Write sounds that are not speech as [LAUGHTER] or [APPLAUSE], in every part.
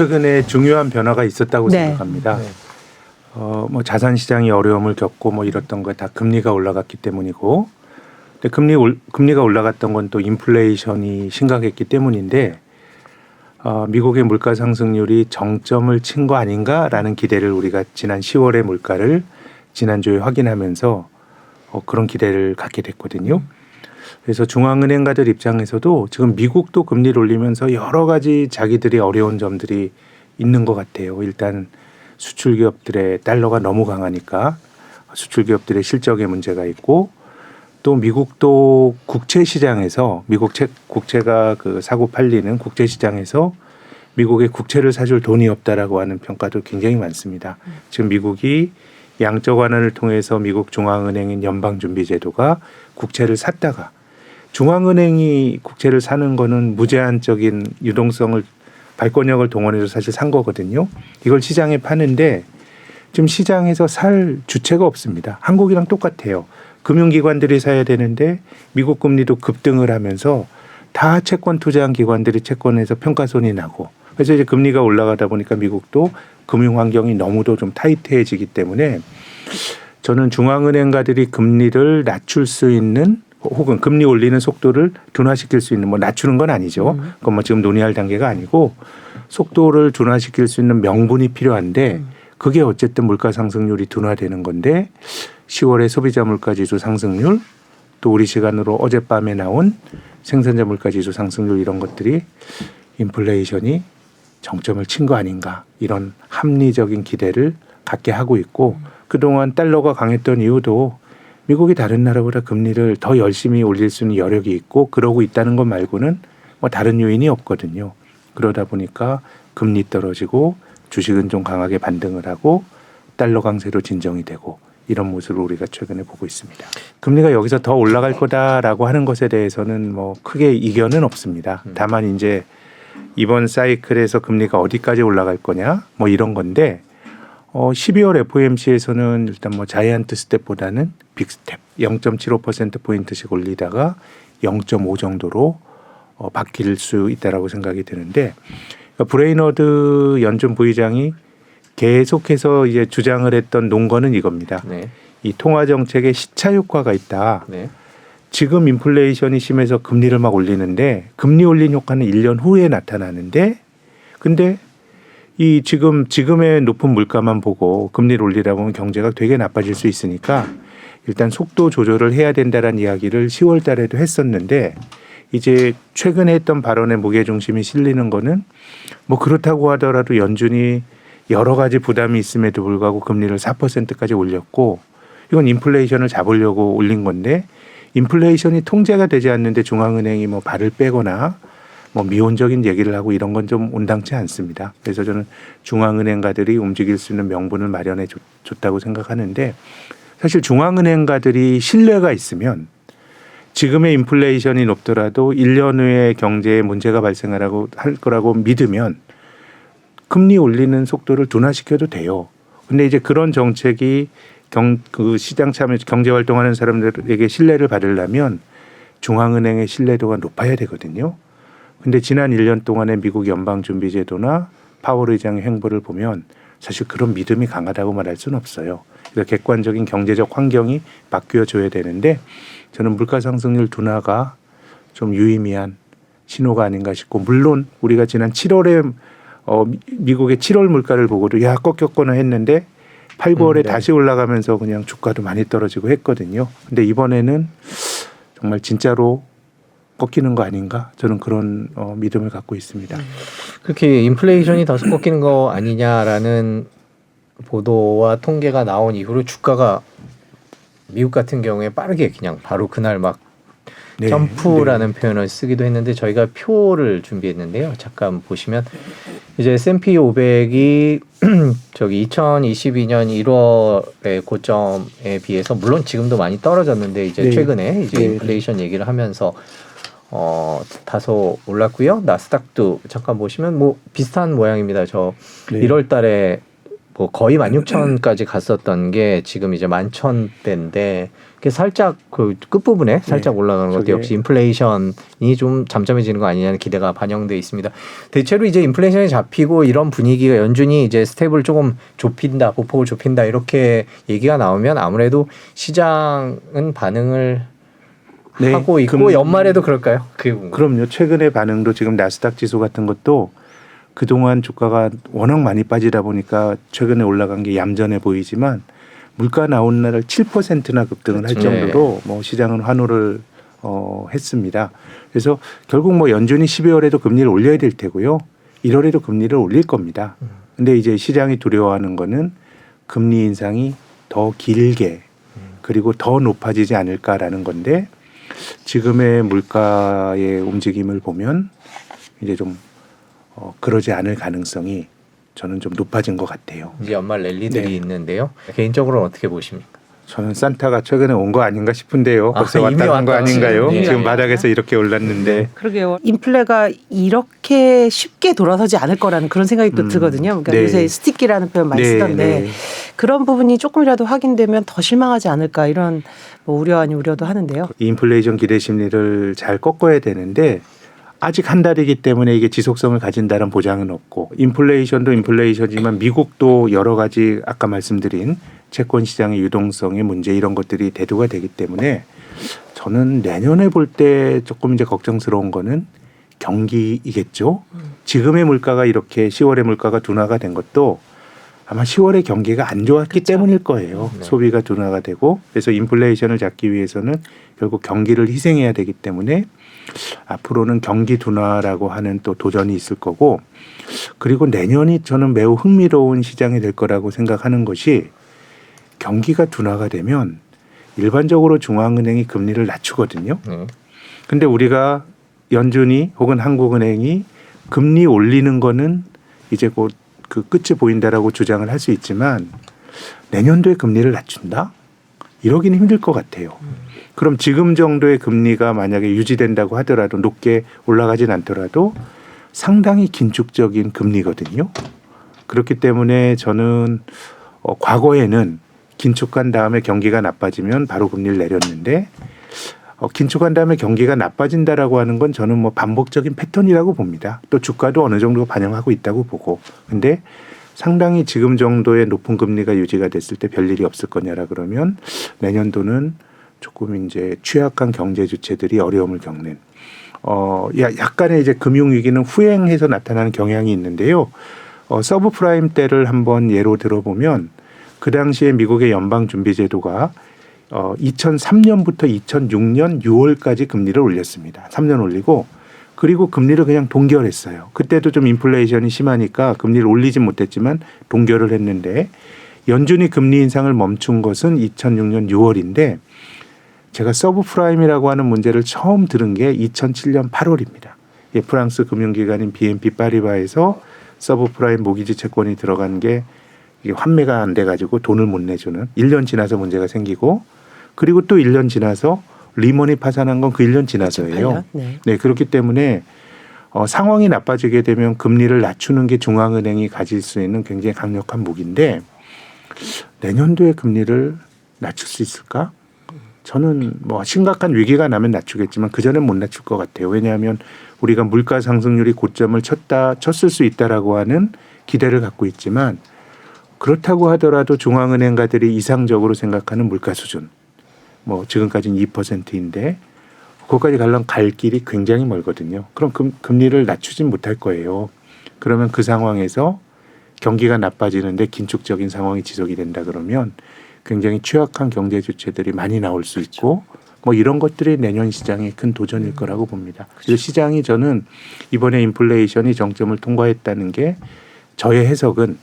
최근에 중요한 변화가 있었다고 네. 생각합니다. 네. 어, 뭐 자산 시장이 어려움을 겪고 뭐 이랬던 거 다 금리가 올라갔기 때문이고, 근데 금리 올, 금리가 올라갔던 건 또 인플레이션이 심각했기 때문인데, 어, 미국의 물가 상승률이 정점을 친 거 아닌가라는 기대를 우리가 지난 10월의 물가를 지난주에 확인하면서 어, 그런 기대를 갖게 됐거든요. 그래서 중앙은행가들 입장에서도 지금 미국도 금리를 올리면서 여러 가지 자기들이 어려운 점들이 있는 것 같아요. 일단 수출 기업들의 달러가 너무 강하니까 수출 기업들의 실적에 문제가 있고 또 미국도 국채 시장에서 미국 채, 국채가 그 사고 팔리는 국채 시장에서 미국의 국채를 사줄 돈이 없다라고 하는 평가도 굉장히 많습니다. 지금 미국이 양적 완화를 통해서 미국 중앙은행인 연방준비제도가 국채를 샀다가 중앙은행이 국채를 사는 거는 무제한적인 유동성을 발권력을 동원해서 사실 산 거거든요. 이걸 시장에 파는데 지금 시장에서 살 주체가 없습니다. 한국이랑 똑같아요. 금융기관들이 사야 되는데 미국 금리도 급등을 하면서 다 채권 투자한 기관들이 채권에서 평가손이 나고 그래서 이제 금리가 올라가다 보니까 미국도 금융 환경이 너무도 좀 타이트해지기 때문에 저는 중앙은행가들이 금리를 낮출 수 있는 혹은 금리 올리는 속도를 둔화시킬 수 있는 뭐 낮추는 건 아니죠. 그건 뭐 지금 논의할 단계가 아니고 속도를 둔화시킬 수 있는 명분이 필요한데 그게 어쨌든 물가 상승률이 둔화되는 건데 10월에 소비자 물가 지수 상승률 또 우리 시간으로 어젯밤에 나온 생산자 물가 지수 상승률 이런 것들이 인플레이션이 정점을 친 거 아닌가 이런 합리적인 기대를 갖게 하고 있고 그동안 달러가 강했던 이유도 미국이 다른 나라보다 금리를 더 열심히 올릴 수 있는 여력이 있고 그러고 있다는 것 말고는 뭐 다른 요인이 없거든요. 그러다 보니까 금리 떨어지고 주식은 좀 강하게 반등을 하고 달러 강세로 진정이 되고 이런 모습을 우리가 최근에 보고 있습니다. 금리가 여기서 더 올라갈 거다라고 하는 것에 대해서는 뭐 크게 이견은 없습니다. 다만 이제 이번 사이클에서 금리가 어디까지 올라갈 거냐 뭐 이런 건데 어 12월 FOMC에서는 일단 뭐 자이언트 스텝보다는 빅 스텝 0.75% 포인트씩 올리다가 0.5 정도로 어 바뀔 수 있다라고 생각이 드는데 그러니까 브레이너드 연준 부의장이 계속해서 이제 주장을 했던 논거는 이겁니다. 네. 이 통화 정책에 시차 효과가 있다. 네. 지금 인플레이션이 심해서 금리를 막 올리는데 금리 올린 효과는 1년 후에 나타나는데 근데 이 지금 지금의 높은 물가만 보고 금리를 올리라고 하면 경제가 되게 나빠질 수 있으니까 일단 속도 조절을 해야 된다라는 이야기를 10월 달에도 했었는데 이제 최근에 했던 발언의 무게 중심이 실리는 거는 뭐 그렇다고 하더라도 연준이 여러 가지 부담이 있음에도 불구하고 금리를 4%까지 올렸고 이건 인플레이션을 잡으려고 올린 건데 인플레이션이 통제가 되지 않는데 중앙은행이 뭐 발을 빼거나 뭐 미온적인 얘기를 하고 이런 건 좀 온당치 않습니다. 그래서 저는 중앙은행가들이 움직일 수 있는 명분을 마련해 줬, 줬다고 생각하는데 사실 중앙은행가들이 신뢰가 있으면 지금의 인플레이션이 높더라도 1년 후에 경제에 문제가 발생하라고 할 거라고 믿으면 금리 올리는 속도를 둔화시켜도 돼요. 근데 이제 그런 정책이 경, 그 시장 참여 경제 활동하는 사람들에게 신뢰를 받으려면 중앙은행의 신뢰도가 높아야 되거든요. 근데 지난 1년 동안의 미국 연방준비제도나 파월 의장의 행보를 보면 사실 그런 믿음이 강하다고 말할 수는 없어요. 그러니까 객관적인 경제적 환경이 바뀌어줘야 되는데 저는 물가 상승률 둔화가 좀 유의미한 신호가 아닌가 싶고 물론 우리가 지난 7월에 어, 미- 미국의 7월 물가를 보고도 야 꺾였거나 했는데 8, 9월에 음, 네. 다시 올라가면서 그냥 주가도 많이 떨어지고 했거든요. 근데 이번에는 정말 진짜로 꺾이는 거 아닌가 저는 그런 어, 믿음을 갖고 있습니다. 그렇게 인플레이션이 다소 꺾이는 거 아니냐라는 보도와 통계가 나온 이후로 주가가 미국 같은 경우에 빠르게 그냥 바로 그날 막 네, 점프라는 표현을 쓰기도 했는데 저희가 표를 준비했는데요. 잠깐 보시면 이제 S&P 500이 [CLEARS THROAT] 저기 2022년 1월의 고점에 비해서 물론 지금도 많이 떨어졌는데 이제 네. 최근에 이제 네. 인플레이션 얘기를 하면서 어 다소 올랐고요. 나스닥도 잠깐 보시면 뭐 비슷한 모양입니다. 저 네. 1월 달에 뭐 거의 16,000까지 갔었던 게 지금 이제 11,000대인데 그게 살짝 그 끝부분에 살짝 올라가는 것도 역시 인플레이션이 좀 잠잠해지는 거 아니냐는 기대가 반영돼 있습니다. 대체로 이제 인플레이션이 잡히고 이런 분위기가 연준이 이제 스텝을 조금 좁힌다, 보폭을 좁힌다 이렇게 얘기가 나오면 아무래도 시장은 반응을 네, 하고 있고 금- 연말에도 그럴까요? 궁금해요. 그럼요. 최근의 반응도 지금 나스닥 지수 같은 것도 그동안 주가가 워낙 많이 빠지다 보니까 최근에 올라간 게 얌전해 보이지만 물가 나온 날 7%나 급등을 할 그렇죠. 정도로 뭐 시장은 환호를 어, 했습니다. 그래서 결국 뭐 연준이 12월에도 금리를 올려야 될 테고요. 1월에도 금리를 올릴 겁니다. 음. 근데 이제 시장이 두려워하는 거는 금리 인상이 더 길게 그리고 더 높아지지 않을까라는 건데 지금의 물가의 움직임을 보면 이제 좀 어, 그러지 않을 가능성이 저는 좀 높아진 것 같아요. 이제 연말 랠리들이 네. 있는데요. 개인적으로는 어떻게 보십니까? 저는 산타가 최근에 온 거 아닌가 싶은데요. 아, 벌써 이미 왔다 간 거. 아닌가요? 네. 지금 바닥에서 이렇게 올랐는데 그러게요. 인플레가 이렇게 쉽게 돌아서지 않을 거라는 그런 생각이 또 음, 들거든요. 그러니까 네. 요새 스티키라는 표현 많이 네, 쓰던데 네. 그런 부분이 조금이라도 확인되면 더 실망하지 않을까 이런 뭐 우려 아닌 우려도 하는데요. 이 인플레이션 기대 심리를 잘 꺾어야 되는데 아직 한 달이기 때문에 이게 지속성을 가진다는 보장은 없고 인플레이션도 인플레이션이지만 미국도 여러 가지 아까 말씀드린 채권 시장의 유동성의 문제 이런 것들이 대두가 되기 때문에 저는 내년에 볼 때 조금 이제 걱정스러운 거는 경기이겠죠. 지금의 물가가 이렇게 10월의 물가가 둔화가 된 것도 아마 10월에 경기가 안 좋았기 때문일 거예요. 네. 소비가 둔화가 되고 그래서 인플레이션을 잡기 위해서는 결국 경기를 희생해야 되기 때문에 앞으로는 경기 둔화라고 하는 또 도전이 있을 거고 그리고 내년이 저는 매우 흥미로운 시장이 될 거라고 생각하는 것이 경기가 둔화가 되면 일반적으로 중앙은행이 금리를 낮추거든요. 네. 근데 우리가 연준이 혹은 한국은행이 금리 올리는 거는 이제 곧 그 끝이 보인다라고 주장을 할 수 있지만 내년도에 금리를 낮춘다? 이러기는 힘들 것 같아요. 그럼 지금 정도의 금리가 만약에 유지된다고 하더라도 높게 올라가진 않더라도 상당히 긴축적인 금리거든요. 그렇기 때문에 저는 어, 과거에는 긴축한 다음에 경기가 나빠지면 바로 금리를 내렸는데 어, 긴축한 다음에 경기가 나빠진다라고 하는 건 저는 뭐 반복적인 패턴이라고 봅니다. 또 주가도 어느 정도 반영하고 있다고 보고. 근데 상당히 지금 정도의 높은 금리가 유지가 됐을 때 별일이 없을 거냐라 그러면 내년도는 조금 이제 취약한 경제 주체들이 어려움을 겪는 어, 야, 약간의 이제 금융 위기는 후행해서 나타나는 경향이 있는데요. 어, 서브프라임 때를 한번 예로 들어보면 그 당시에 미국의 연방준비제도가 어, 2003년부터 2006년 6월까지 금리를 올렸습니다. 3년 올리고 그리고 금리를 그냥 동결했어요. 그때도 좀 인플레이션이 심하니까 금리를 올리진 못했지만 동결을 했는데 연준이 금리 인상을 멈춘 것은 2006년 6월인데 제가 서브프라임이라고 하는 문제를 처음 들은 게 2007년 8월입니다. 예, 프랑스 금융기관인 BNP 파리바에서 서브프라임 모기지 채권이 들어간 게 이게 환매가 안 돼가지고 돈을 못 내주는 1년 지나서 문제가 생기고 그리고 또 1년 지나서 리먼이 파산한 건 그 1년 지나서예요. 네. 네, 그렇기 때문에 어, 상황이 나빠지게 되면 금리를 낮추는 게 중앙은행이 가질 수 있는 굉장히 강력한 무기인데 내년도에 금리를 낮출 수 있을까? 저는 뭐 심각한 위기가 나면 낮추겠지만 그 전엔 못 낮출 것 같아요. 왜냐하면 우리가 물가 상승률이 고점을 쳤다 쳤을 수 있다라고 하는 기대를 갖고 있지만 그렇다고 하더라도 중앙은행가들이 이상적으로 생각하는 물가 수준 뭐 지금까지는 2%인데 거기까지 가려면 갈 길이 굉장히 멀거든요. 그럼 금, 금리를 낮추진 못할 거예요. 그러면 그 상황에서 경기가 나빠지는데 긴축적인 상황이 지속이 된다 그러면 굉장히 취약한 경제 주체들이 많이 나올 수 있고 뭐 이런 것들이 내년 시장의 큰 도전일 거라고 봅니다. 그래서 시장이 저는 이번에 인플레이션이 정점을 통과했다는 게 저의 해석은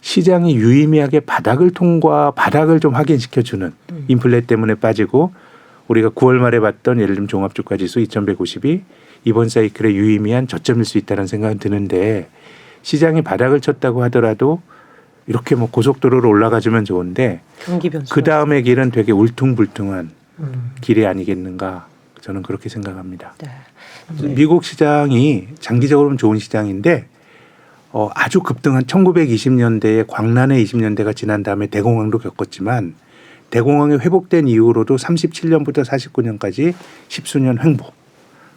시장이 유의미하게 바닥을 통과 바닥을 좀 확인시켜 주는 인플레 때문에 빠지고 우리가 9월 말에 봤던 예를 들면 종합주가 지수 2150이 이번 사이클에 유의미한 저점일 수 있다는 생각은 드는데 시장이 바닥을 쳤다고 하더라도 이렇게 뭐 고속도로로 올라가 주면 좋은데. 그 다음의 길은 되게 울퉁불퉁한 음. 길이 아니겠는가 저는 그렇게 생각합니다. 네. 미국 시장이 장기적으로는 좋은 시장인데 어, 아주 급등한 1920년대에 광란의 20년대가 지난 다음에 대공황도 겪었지만 대공황이 회복된 이후로도 37년부터 49년까지 십수년 횡보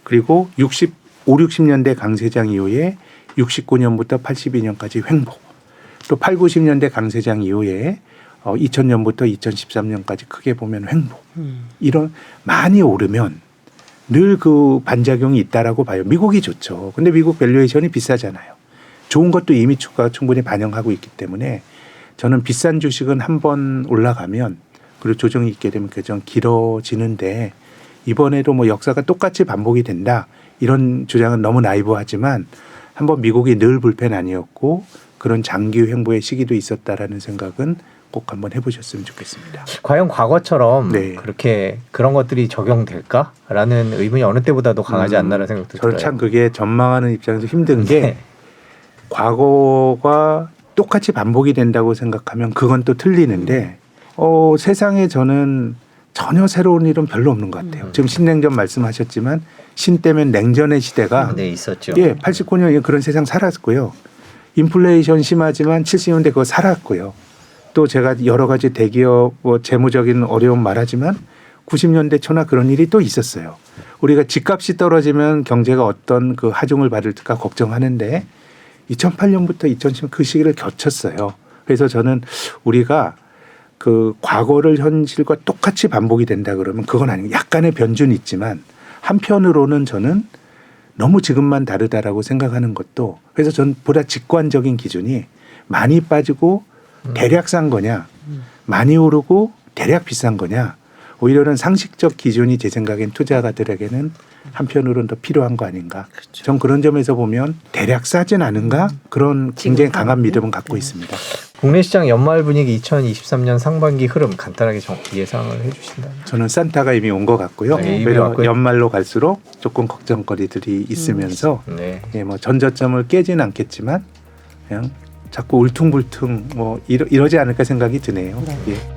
그리고 60, 5, 60년대 강세장 이후에 69년부터 82년까지 횡보 또 8, 90년대 강세장 이후에 어, 2000년부터 2013년까지 크게 보면 횡보 음. 이런 많이 오르면 늘 그 반작용이 있다라고 봐요. 미국이 좋죠. 근데 미국 밸류에이션이 비싸잖아요. 좋은 것도 이미 주가가 충분히 반영하고 있기 때문에 저는 비싼 주식은 한 번 올라가면 그리고 조정이 있게 되면 그정 길어지는데 이번에도 뭐 역사가 똑같이 반복이 된다 이런 주장은 너무 나이브하지만 한번 미국이 늘 불펜 아니었고 그런 장기 횡보의 시기도 있었다라는 생각은 꼭 한번 해보셨으면 좋겠습니다. 과연 과거처럼 네. 그렇게 그런 것들이 적용될까라는 의문이 어느 때보다도 강하지 음, 않나라는 생각도 저는 들어요. 참 그게 전망하는 입장에서 힘든 게 네. 과거가 똑같이 반복이 된다고 생각하면 그건 또 틀리는데 어, 세상에 저는 전혀 새로운 일은 별로 없는 것 같아요. 음. 지금 신냉전 말씀하셨지만 신 때면 냉전의 시대가 네 있었죠. 예, 89년에 그런 세상 살았고요. 인플레이션 심하지만 70년대 그거 살았고요. 또 제가 여러 가지 대기업 뭐 재무적인 어려움 말하지만 90년대 초나 그런 일이 또 있었어요. 우리가 집값이 떨어지면 경제가 어떤 그 하중을 받을까 걱정하는데 2008년부터 2010년 그 시기를 겹쳤어요. 그래서 저는 우리가 그 과거를 현실과 똑같이 반복이 된다 그러면 그건 아니고 약간의 변주는 있지만 한편으로는 저는 너무 지금만 다르다라고 생각하는 것도 그래서 전 보다 직관적인 기준이 많이 빠지고 대략 싼 거냐 많이 오르고 대략 비싼 거냐 오히려는 상식적 기준이 제 생각엔 투자가들에게는 한편으로는 더 필요한 거 아닌가 전 그런 점에서 보면 대략 싸진 않은가 그런 굉장히 강한? 믿음은 갖고 네. 있습니다. 국내 시장 연말 분위기 2023년 상반기 흐름 간단하게 정, 예상을 해주신다면. 저는 산타가 이미 온 것 같고요. 네, 이미 오히려 왔고요. 연말로 갈수록 조금 걱정거리들이 있으면서 네. 예, 뭐 전저점을 깨진 않겠지만 그냥 자꾸 울퉁불퉁 뭐 이러, 이러지 않을까 생각이 드네요. 네. 예.